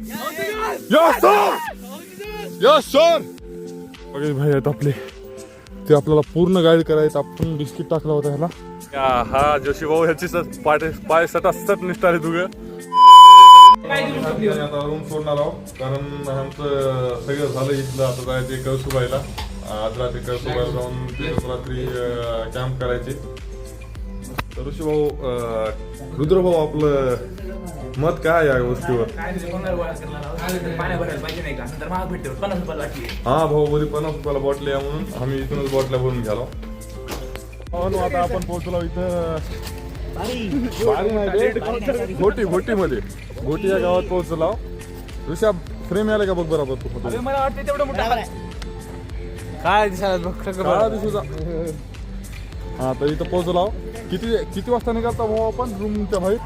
Yes yes sir बघा भाई आहेत आपले. ते आपल्याला पूर्ण गाईड करायचं आपण बिस्किट टाकला होता ह्याला. हा जोशी भाऊ ह्याची पाय पाय सटा सट निष्ठारे तुझं आता रूम सोडणार आहोत. कारण आमचं सगळं झालं इथलं. आता जायचं कळसुबाईला. आज रात्री कळसुबाईला जाऊन दिवस रात्री कॅम्प करायचे. तर ऋषी भाऊ अं, रुद्र भाऊ आपलं मत काय या गोष्टीवर? पाण्या भरायला पाहिजे नाही का? नंतर महाग भेटते पन्नास रुपयाला वाटली हा भाऊ मध्ये पन्नास रुपयाला बॉटल्या म्हणून आम्ही इथूनच बॉटल्या भरून घ्यालो. आता आपण पोहोचलो इथं. बारी नाही रे. घोटी घोटी मध्ये. घोटी या गावात पोहोचलो. ऋषा फ्रेम आले का बघ बरोबर तू. मला वाटते तेवढं मोठं काय दिसायला बघ सगळं काळा दिसूचा हा तर इथं पोहोचलो किती किती वाजता निघालता भाऊ आपण? रूमच्या बाहेर?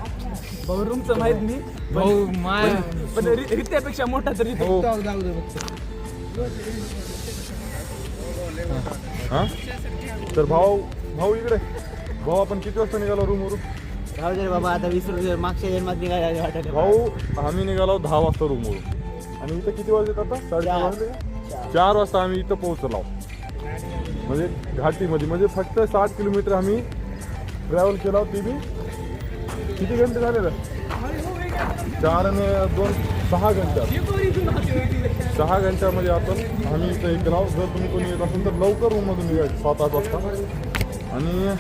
भाऊ रूमचं माहीत नाही भाऊ पण रि- रित्यापेक्षा मोठा तरी हो. हा? तर भाऊ भाऊ इकडे. भाऊ आपण किती वाजता निघालो रूमवरून राहू दे रे बाबा आता वीस रुपये मागच्या जन्मात निघायला वाटत भाऊ आम्ही निघालो दहा वाजता रूमवरून आणि इथं किती वाजले आता? साडेचार चार. वाजले? चार वाजता आम्ही इथं पोहोचलो म्हणजे घाटीमध्ये म्हणजे फक्त सात किलोमीटर आम्ही ट्रॅव्हल केला ते बी किती घंटे झाले चार आणि दोन सहा घंटा. सहा घंट्यामध्ये आपण आम्ही इथं एक राहू. जर तुम्ही कोणी येत असेल तर लवकर रूममधून निघायचं सात आठ वाजता. आणि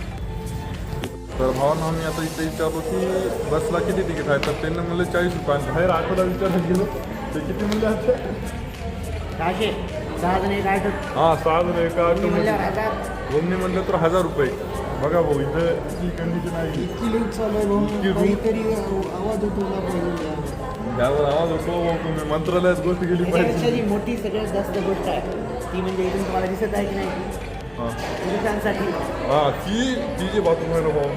तर भावांना आम्ही आता इथे विचारलो की बसला किती तिकीट आहे? तर त्यांना म्हणलं चाळीस रुपयांचं. बाहेर आठवडा विचारलं गेलो. ते किती म्हणले आता? सहा जण एक आठ हा सहा जण एका हजार दोन्ही म्हणलं तर हजार रुपये. बघा भाऊ इथं इतकी कंडिशन आहे. इतकी लूट चालू आहे भाऊ. इतकी लूट. काहीतरी आवाज होतो ना पाहिजे यावर आवाज होतो तुम्ही मंत्रालयात गोष्ट गेली त्याच्यापेक्षा पाहिजे. जी मोठी सगळ्यात जास्त गोष्ट आहे. ती म्हणजे इथून तुम्हाला दिसत आहे की नाही? हा. पुरुषांसाठी. हा ती ती जी बातमी आहे ना भाऊ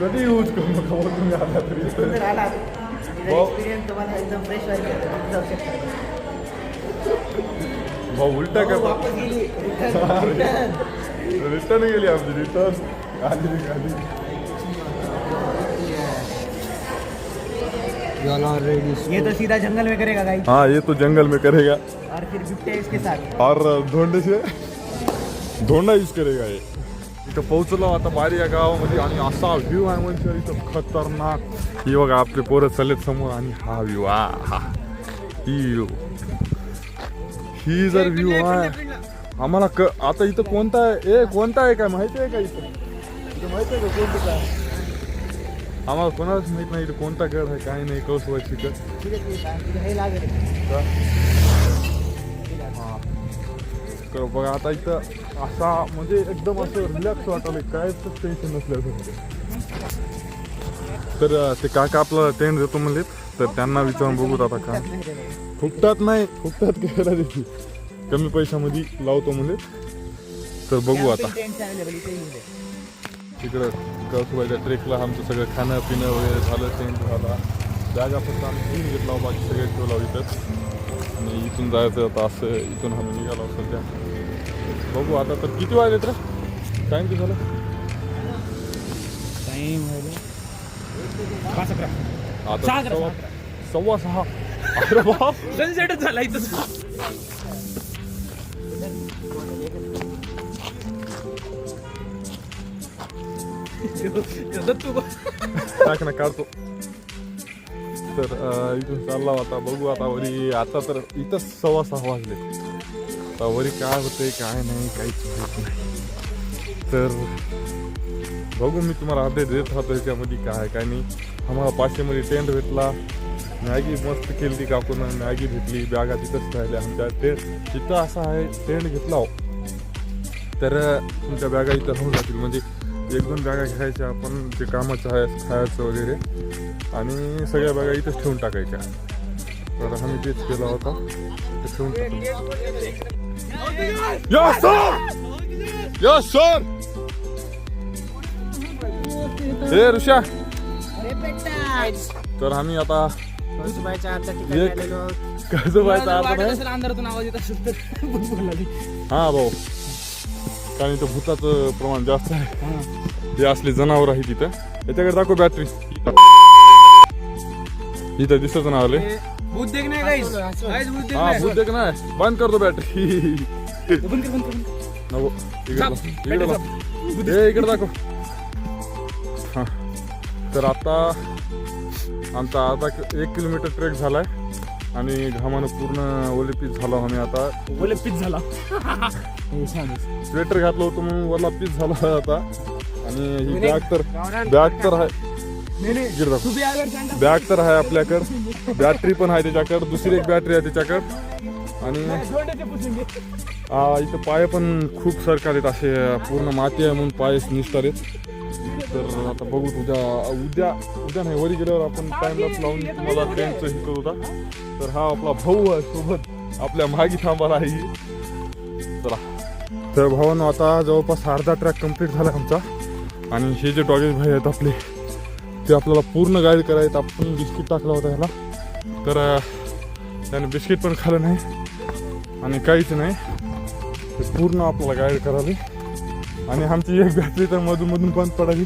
कधी यूज करू नका तुम्ही आला तरी. भाऊ. एक्सपिरियन्स तुम्हाला एकदम फ्रेश व्हायचं जाऊ शकता. भाऊ उलटा का. रिटर्न गेली आमची रिटर्न. आली आली. ये तो सीधा जंगल में करेगा गाइस हाँ ये तो जंगल में करेगा। और फिर बिबटे इसके साथ। और धोंडे से धोंडा यूज करेगा ये। इथं पोहोचलो आता बारी या गावामध्ये आणि असा व्ह्यू आहे म्हणजे इथं खतरनाक। ही बघा आपले पोरं चाललेत समोर आणि हा व्ह्यू आ हा ही व्ह्यू ही जर व्ह्यू आहे. आम्हाला क आता इथं कोणता आहे? ए कोणता आहे काय? माहिती आहे का इथं? इथं माहिती आहे का कोणतं काय? आम्हाला कोणालाच माहीत नाही इथं कोणता गड आहे काय नाही गड ठीक आहे. तिथे हे बघा आता इथं असा म्हणजे एकदम असं रिलॅक्स वाटायला कायच टेन्शन नसल्यासारखं. तर ते काका आपलं टेंट देतो म्हणलेत. तर त्यांना विचारून बघूत आता का फुकटात नाही. फुकटात करायला देते. कमी पैशामध्ये लावतो म्हणले. तर बघू आता. इथे. तिकडं कळसुबाईच्या ट्रेकला आमचं सगळं खाणं पिणं वगैरे झालं टेंट झाला. बॅगा फक्त आम्ही घेऊन घेतला बाकी सगळे ठेवला इथंच आणि इथून जायचं आता असं इथून आम्ही निघालो सध्या. बघू आता तर किती वाजलेत रे टाईम किती झालं? आता सव्वा सव्वा सहा. सनसेटच झाला इथं. दत्तू टाक ना काढतो. तर अं, इथून चालला आता बघू आता वरी आता तर इथंच सव्वा सहा वाजले. आता वरी काय होते काय नाही काहीच माहीत नाही. तर बघू मी तुम्हाला अपडेट देत राहतो याच्यामध्ये काय आहे काय नाही. आम्हाला पाचशेमध्ये टेंट भेटला. मॅगी मस्त केली ती काकून मॅगी भेटली बॅगा तिथंच राहिल्या आमच्या. टेंट तिथं असा आहे टेंट घेतला हो. तर तुमच्या बॅगा इथं राहून जातील. म्हणजे एक दोन बॅगा घ्यायच्या आपण जे कामाचं आहे खायचं वगैरे. आणि सगळ्या बॅगा इथंच ठेवून टाकायच्या. तर आम्ही तेच केला होता. ते ठेवून यस सर! हे ऋषा! तर आम्ही आता कळसुबाईच्या आजच्या ठिकाणी एक- आलेलो आहोत. कसं व्हायचं वाटत आपण असेल अंधारातून आवाज येत असेल तर बोला हा भाऊ. कारण इथं भूताचं प्रमाण जास्त आहे. हे असले जनावर आहे तिथं याच्याकडे दाखव बॅटरी इथं दिसत ना आले. उद्योग नाही काहीच काहीच उद्योग हा नाही. नाही. बंद करतो बॅटरी बंद कर बंद कर नको इकडे इकडे दाखव. हा. तर आता आमचा आता एक किलोमीटर ट्रेक झालाय आणि घामानं पूर्ण ओलिपीत झालो आम्ही आता. बोले पीच झाला. हो स्वेटर घातलं होतं म्हणून वरला पीस झाला आता. आणि ही बॅग तर बॅग तर आहे. बॅग तर आहे आपल्याकडं. बॅटरी पण आहे त्याच्याकडं. दुसरी एक बॅटरी आहे त्याच्याकडं. आणि इथं पाय पण खूप सरकार आहेत असे पूर्ण माती आहे म्हणून पाय निसतात तर आता बघू उद्या उद्या उद्या नाही वरी गेल्यावर आपण टाइमलाच लावून मला ट्रेनचं हे करत होता तर हा आपला भाऊ आहे सोबत आपल्या मागी थांबाला आहे ही. चला तर भावानं आता जवळपास अर्धा ट्रॅक कंप्लीट झाला आमचा आणि हे जे डॉगेज भाई आहेत आपले ते आपल्याला पूर्ण गाईड करायचं आपण बिस्किट टाकला होता ह्याला तर त्याने बिस्किट पण खाल्लं नाही आणि काहीच नाही ते पूर्ण आपल्याला गाईड करावी आणि आमची एक बॅटरी तर मधून मधून बंद पडावी.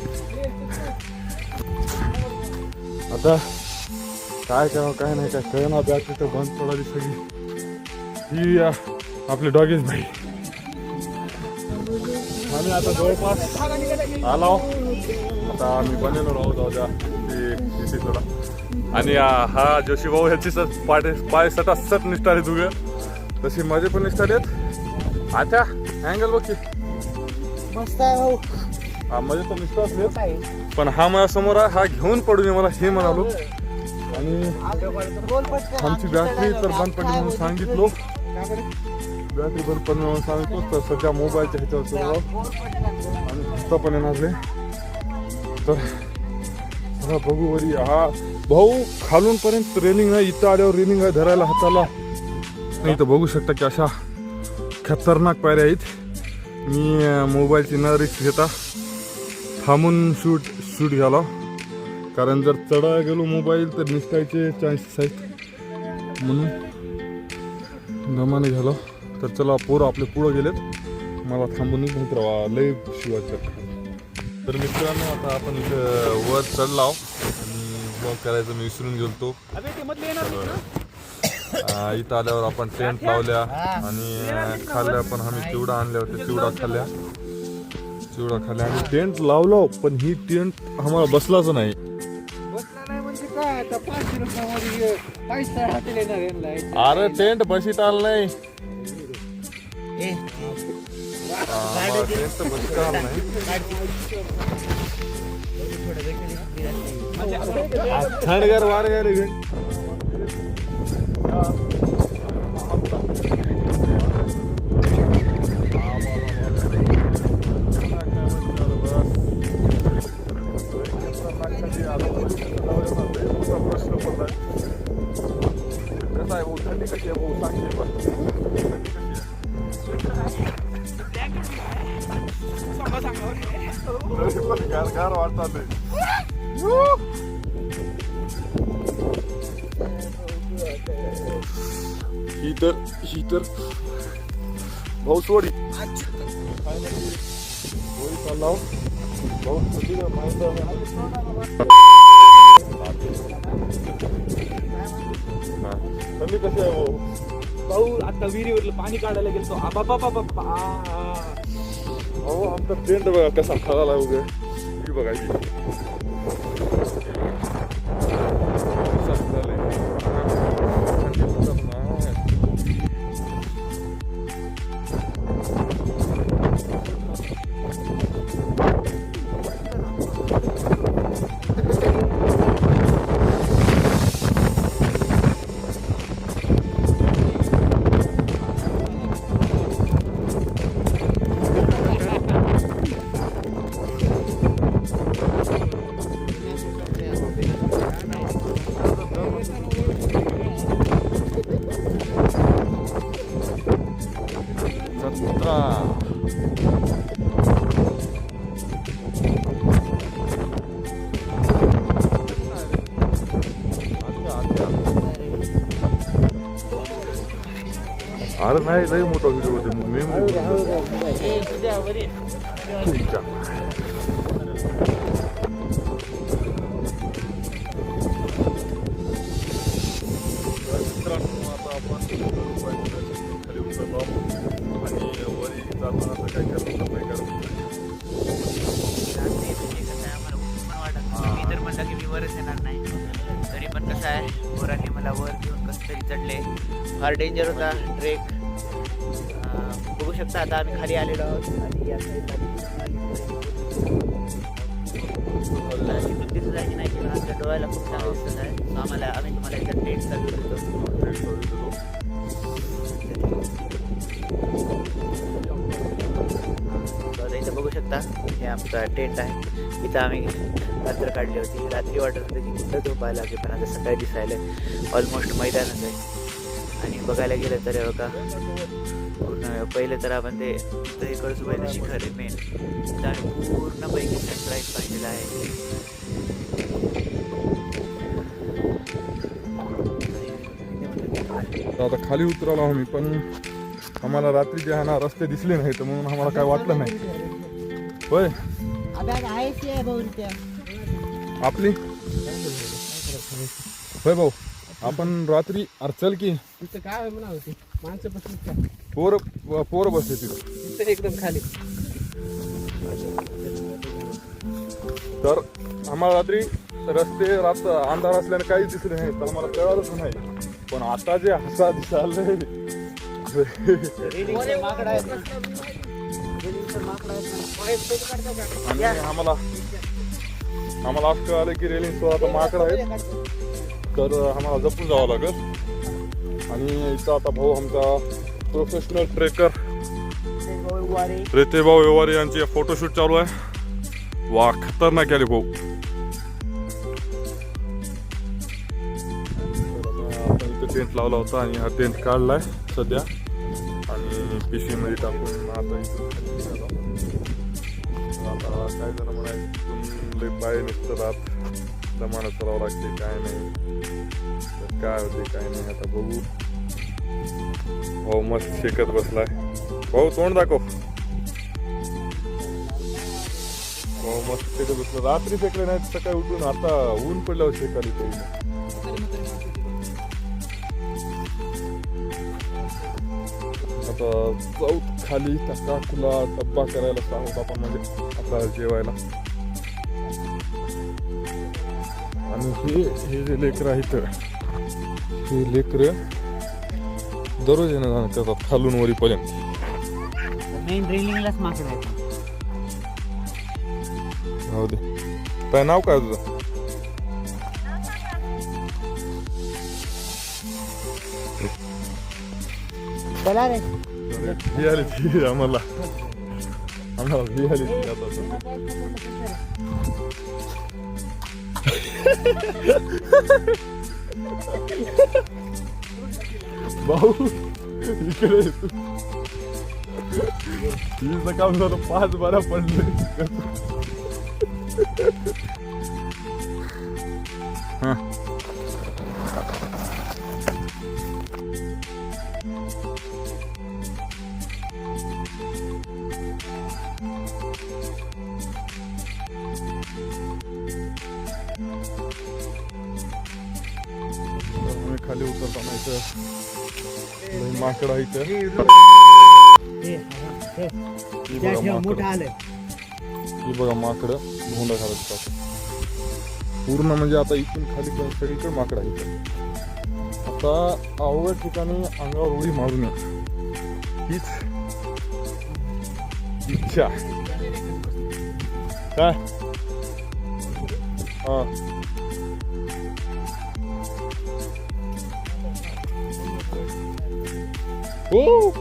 आता काय करावं काय नाही काय कळणार बॅटरी तर बंद पडावी सगळी. ही आपले डॉगेज भाई आम्ही आता जवळपास आलो हो. आता आम्ही बनेलो राहू जाऊ द्या. तिथे थोडा. आणि हा जोशी भाऊ ह्याची सट पाटे पाय सटासट सट निष्ठारे तशी माझे पण निष्ठारे आहेत आता अँगल बघ की. मस्त आहे भाऊ हा तर आहे. पण हा माझ्यासमोर आहे हा घेऊन पडू नये मला हे म्हणालो आणि बोल पटकन. आमची बॅटरी तर बंद पडली म्हणून सांगितलो बॅटरी बंद पडली म्हणून सांगितलो तर सध्या मोबाईलच्या ह्याच्यावर चाललो बोल पटकन. आणि पुस्तक पण येणार नाही तर चला बघू वरी हा भाऊ खालून पर्यंत रेलिंग आहे इथं आल्यावर रेलिंग आहे धरायला हाताला नाही इथं बघू शकता की अशा खतरनाक पायऱ्या आहेत मी मोबाईलची न रिक्स घेता. थांबून शूट शूट घ्याला कारण जर चढायला गेलो मोबाईल तर निसटायचे चान्सेस आहेत म्हणून दमाने झालं. तर चला पोरं आपले पुढं गेलेत. मला थांबून नाही राहा लय शिवायचं तर मित्रांनो आता आपण इथं वर चढला आणि ब्लॉग करायचं मी विसरून गेलो तो इथं आल्यावर आपण टेंट लावल्या आणि खाल्ल्या पण आम्ही चिवडा आणल्या होत्या चिवडा खाल्ल्या. चिवडा खाल्ल्या आणि टेंट लावलो पण ही टेंट आम्हाला बसलाच नाही. बसला नाही म्हणजे. अरे टेंट बशीत आलं नाही. टेंट बशीत आलं नाही. थंडगार तर. भाऊ सोडी. भाऊ. थंडी कशी आहे भाऊ? भाऊ आता विहिरीवरलं पाणी काढायला गेलो आबा बाबा बाबा अहो आमचा टेंट बघा कसा खराला उगे ही अरे नाही लई मोठा व्हिडिओ होते मेमरी वरी. मित्रांनो आता आपण खाली उतरलो आणि वरी जाताना काय करतो करतो म्हणजे तर म्हणलं की मी वरच येणार नाही. तरी पण कसं आहे पोरांनी मला वर घेऊन कसं तरी चढले. फार डेंजर होता. शकता. आता आम्ही खाली आलेलो आहोत. आणि या साईडला की नाही किंवा आमच्या डोळ्याला खूप चांगलं दिसत आहे. So आम्हाला आम्ही तुम्हाला एकदा टेंटचा व्ह्यू देतो इथं बघू शकता हे आमचा टेंट आहे. इथं आम्ही रात्र काढली होती. रात्री वाटत होतं की कुठं झोपायला लागेल पण आता सकाळी दिसायला ऑलमोस्ट मैदानच आहे. आणि बघायला गेलं तर हे बघा पूर्ण पहिले तर आपण ते इथं इकडचं पहिलं शिखर आहे मेन आम्ही पूर्णपैकी सनराईज पाहिलेला आहे. तर आता खाली उतरालो आम्ही पण आम्हाला रात्रीचे आहे ना रस्ते दिसले नाही तर म्हणून आम्हाला काय वाटलं नाही. होय? आपली? होय भाऊ आपण रात्री अरे चल की काय आहे म्हणा होती माणसं बसली काय पोर पोरं बसले तिथं. एकदम खाली. तर आम्हाला रात्री रस्ते रात अंधार असल्याने काहीच दिसले नाही. तर आम्हाला कळालंच नाही. पण आता जे हसा ना. आणि आम्हाला आम्हाला असं कळालं की रेलिंग आता माकड आहेत. तर आम्हाला जपून जावं लागेल. आणि इथं आता भाऊ आमचा प्रोफेशनल ट्रेकर रेतेभाऊ रेते भाऊ व्यवहारी यांचे फोटोशूट चालू आहे. वा खतरनाक आली भाऊ. आपण इथं टेंट लावला होता आणि हा टेंट काढलाय सध्या. आणि पिशवी मध्ये टाकून आता आता काय जण म्हणायचं लय पाय नुसतं राहत. जमाना करावं लागते काय नाही. काय होते काय नाही आता बघू. हो मस्त शेकत बसलाय भाऊ तोंड दाखव. हो मस्त शेकत बसलं. रात्री शेकले नाही सकाळी उठून आता ऊन पडल्यावर शेकाली काही आता जाऊ खाली त्या काकूला डब्बा करायला सांगू आपण म्हणजे आता जेवायला. आणि हे हे जे लेकर आहेत हे लेकर दररोज येणं जाणं करतात खालून वरीपर्यंत मेन रेलिंगलाच माकड आहेत हो दे काय नाव काय तुझं चला रे अरे, ही आली ती आम्हाला आम्हाला ही आली ती आता सध्या. भाऊ इकडे ये तू हिचं काम झालं पाच खाली उतरताना इथं माकड आहे इथं ही बघा माकड. आलंय. ही बघा माकड भोंडा घालत पूर्ण म्हणजे आता इथून खाली पण सगळीकडे माकड आहे. आता अवघड ठिकाणी अंगावर उडी मारू नये हीच इच्छा. काय? हा. हो